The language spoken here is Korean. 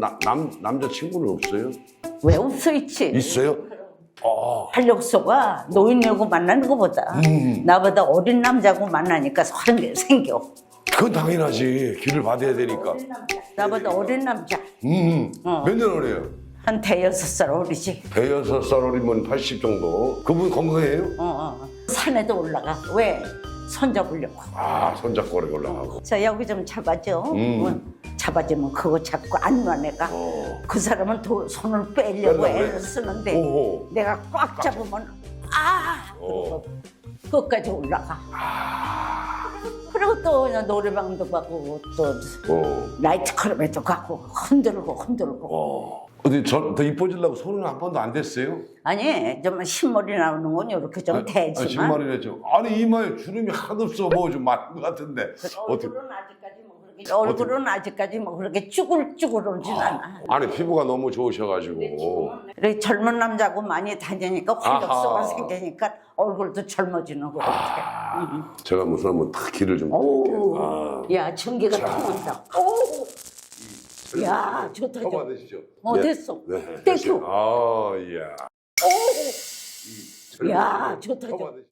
나, 남 남자 친구는 없어요? 왜 없어 있지? 있어요? 어. 활력소가 노인하고 만나는 것보다 음. 나보다 어린 남자하고 만나니까 서른 개 생겨. 그건 당연하지. 길을 받아야 되니까. 나보다 어린 남자 음. 어. 몇년 어려요? 한 대여섯 살 어리지. 대여섯 살 어리면 80 정도. 그분 건강해요? 어, 어. 산에도 올라가. 왜? 손잡으려고. 아, 손잡고 오래 올라가고. 자 여기 좀 잡아줘. 음. 어, 잡아주면 그거 잡고 안놔 내가. 어. 그 사람은 도, 손을 빼려고 빼려고 애를? 쓰는데 오호. 내가 꽉 잡으면 아 어. 그러고 끝까지 올라가. 아. 그리고 또 그냥 노래방도 가고 또 어. 나이트클럽에도 가고 흔들고 흔들고. 어. 어디 저, 더 이뻐지려고 손은 한 번도 안 댔어요? 아니 좀 흰머리 나오는 건 이렇게 좀 아, 되지만 신발이 냈죠. 아니 이마에 주름이 하나도 없어 뭐 좀 많은 것 같은데. 어떻게? 얼굴은 아직까지 뭐 얼굴은 아직까지 뭐 그렇게 쭈글쭈글하진 않아. 아니 피부가 너무 좋으셔가지고. 그래 젊은 남자하고 많이 다니니까 활력소가 아하. 생기니까 얼굴도 젊어지는 거 같아. 응. 제가 무슨 한번 탁 길을 좀. 오, 아. 야 전기가 통한다. 오, 야 좋다 좋다. 받으시죠? 어 네. 됐어. 네. 땡큐. 아, 이야. 야 좋다 처음 좋다. 받으시죠?